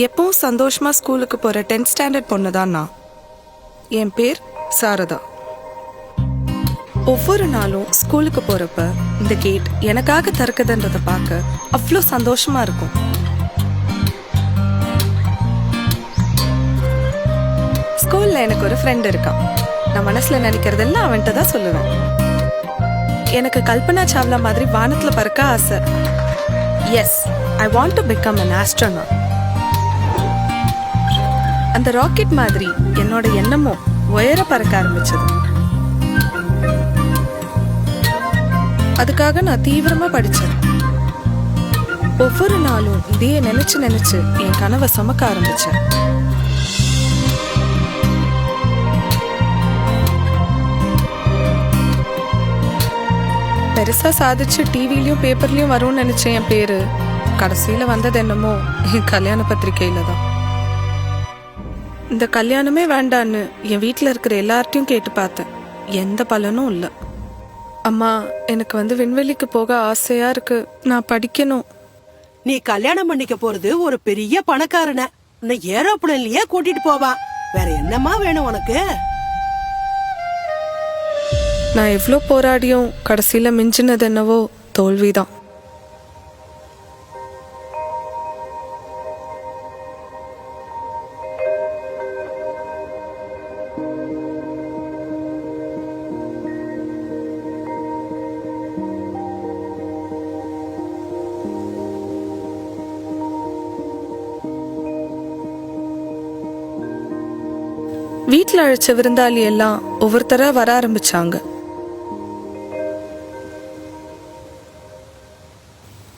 எப்பவும் சந்தோஷமாக ஸ்கூலுக்கு போகிற டென்த் ஸ்டாண்டர்ட் பொண்ணு தான் நான். என் பேர் சாரதா. ஒவ்வொரு நாளும் ஸ்கூலுக்கு போகிறப்ப இந்த கேட் எனக்காக திறக்குதுன்றத பார்க்க அவ்வளோ சந்தோஷமாக இருக்கும். ஸ்கூலில் எனக்கு ஒரு ஃப்ரெண்ட் இருக்கான். நான் மனசில் நினைக்கிறதெல்லாம் அவன்கிட்ட தான் சொல்லுவேன். எனக்கு கல்பனா சாவ்லா மாதிரி வானத்தில் பறக்க ஆசை. Yes I want to become an astronaut அந்த ராக்கெட் மாதிரி என்னோட எண்ணமும் உயர பறக்க ஆரம்பிச்சது. அதுக்காக நான் தீவிரமா படிச்சேன். ஒவ்வொரு நாளும் இதையே நினைச்சு நினைச்சு என் கனவை சமக்க ஆரம்பிச்சேன். பெருசா சாதிச்சு டிவிலயும் பேப்பர்லயும் வரும்னு நினைச்சேன் என் பேரு கடைசியில வந்தது என்னமோ என் கல்யாண பத்திரிகையில தான். இந்த கல்யாணமே வேண்டான்னு என் வீட்ல இருக்கிற எல்லார்ட்டையும் கேட்டு பார்த்தேன். எந்த பலனும் இல்ல. அம்மா எனக்கு வந்து விண்வெளிக்கு போக ஆசையா இருக்கு. நான் படிக்கணும். நீ கல்யாணம் பண்ணிக்க போறது ஒரு பெரிய பணக்காரன. உன்னை ஏரோப்ளேன்லயே கூட்டிட்டு போவான் வேற என்னமா வேணும் உனக்கு? நான் எவ்வளோ போராடியும் கடைசியில மிஞ்சினது என்னவோ தோல்விதான். வீட்டில் அழைச்ச விருந்தாளி எல்லாம் ஒவ்வொருத்தரா வர ஆரம்பிச்சாங்க.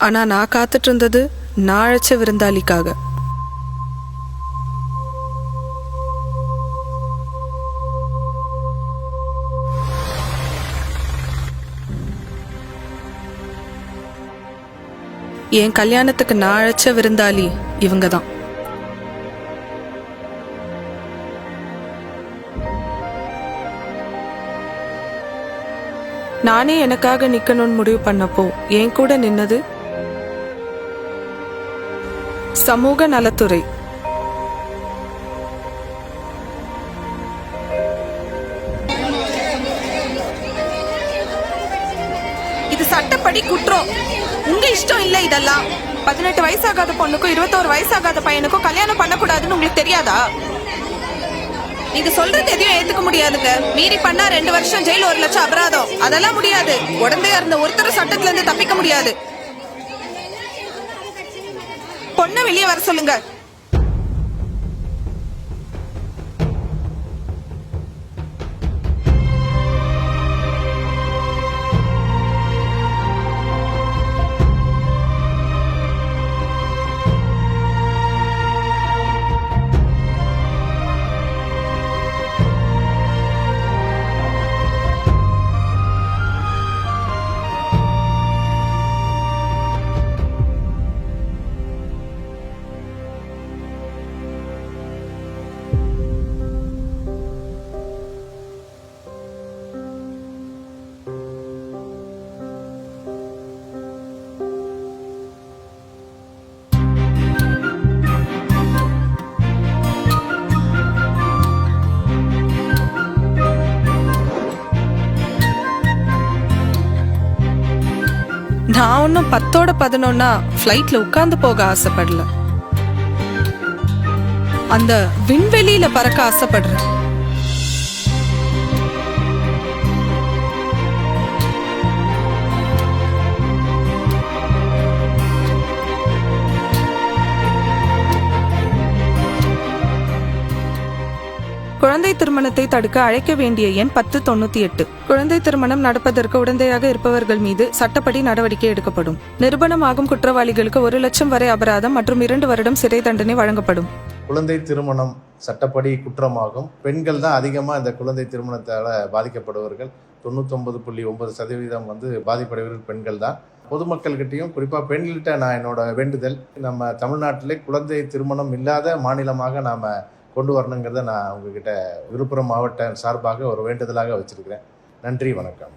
ஆனா நான் காத்துட்டு இருந்தது நான் அழைச்ச விருந்தாளிக்காக. என் கல்யாணத்துக்கு நான் அழைச்ச விருந்தாளி இவங்க தான் நானே எனக்காக நிக்கணும்னு முடிவு பண்ணப்போ என் கூட நின்னது சமூக நலத்துறை. இது சட்டப்படி குற்றம். உங்க இஷ்டம் இல்ல இதெல்லாம். பதினெட்டு வயசாகாத பொண்ணுக்கும் இருபத்தோரு வயசாகாத பையனுக்கும் கல்யாணம் பண்ணக்கூடாதுன்னு உங்களுக்கு தெரியாதா? நீங்க சொல்றது எதையும் ஏத்துக்க முடியாதுங்க. மீறி பண்ணா ரெண்டு வருஷம் ஜெயில் ஒரு லட்சம் அபராதம். அதெல்லாம் முடியாது. உடந்தையா இருந்த ஒருத்தர் சட்டத்துல இருந்து தப்பிக்க முடியாது. பொண்ணை வெளியே வர சொல்லுங்க. நான் ஒன்றும் பத்தோட பதினொன்னா ஃப்ளைட்ல உட்கார்ந்து போக ஆசைப்படல. அந்த விண்வெளியில பறக்க ஆசைப்படுறேன். குழந்தை திருமணத்தை தடுக்க அழைக்க வேண்டிய எண் பத்து தொண்ணூத்தி எட்டு. குழந்தை திருமணம் நடப்பதற்கு உடந்தையாக இருப்பவர்கள் மீது சட்டப்படி நடவடிக்கை எடுக்கப்படும். நிர்பணமாகும் குற்றவாளிகளுக்கு ஒரு லட்சம் வரை அபராதம் மற்றும் இரண்டு வருடம் சிறை தண்டனை வழங்கப்படும். குழந்தை திருமணம் சட்டப்படி குற்றமாகும். பெண்கள் தான் அதிகமாக இந்த குழந்தை திருமணத்தால் பாதிக்கப்படுவர்கள் தொண்ணூத்தொன்பது புள்ளி ஒன்பது சதவீதம் வந்து பாதிப்படைவர்கள் பெண்கள் தான். பொதுமக்கள்கிட்டையும் குறிப்பாக பெண்கள்கிட்ட நான் என்னோட வேண்டுதல் நம்ம தமிழ்நாட்டிலே குழந்தை திருமணம் இல்லாத மாநிலமாக நாம் கொண்டு வரணுங்கிறத நான் உங்ககிட்ட விழுப்புரம் மாவட்ட சார்பாக ஒரு வேண்டுதலாக வச்சிருக்கிறேன். நன்றி வணக்கம்.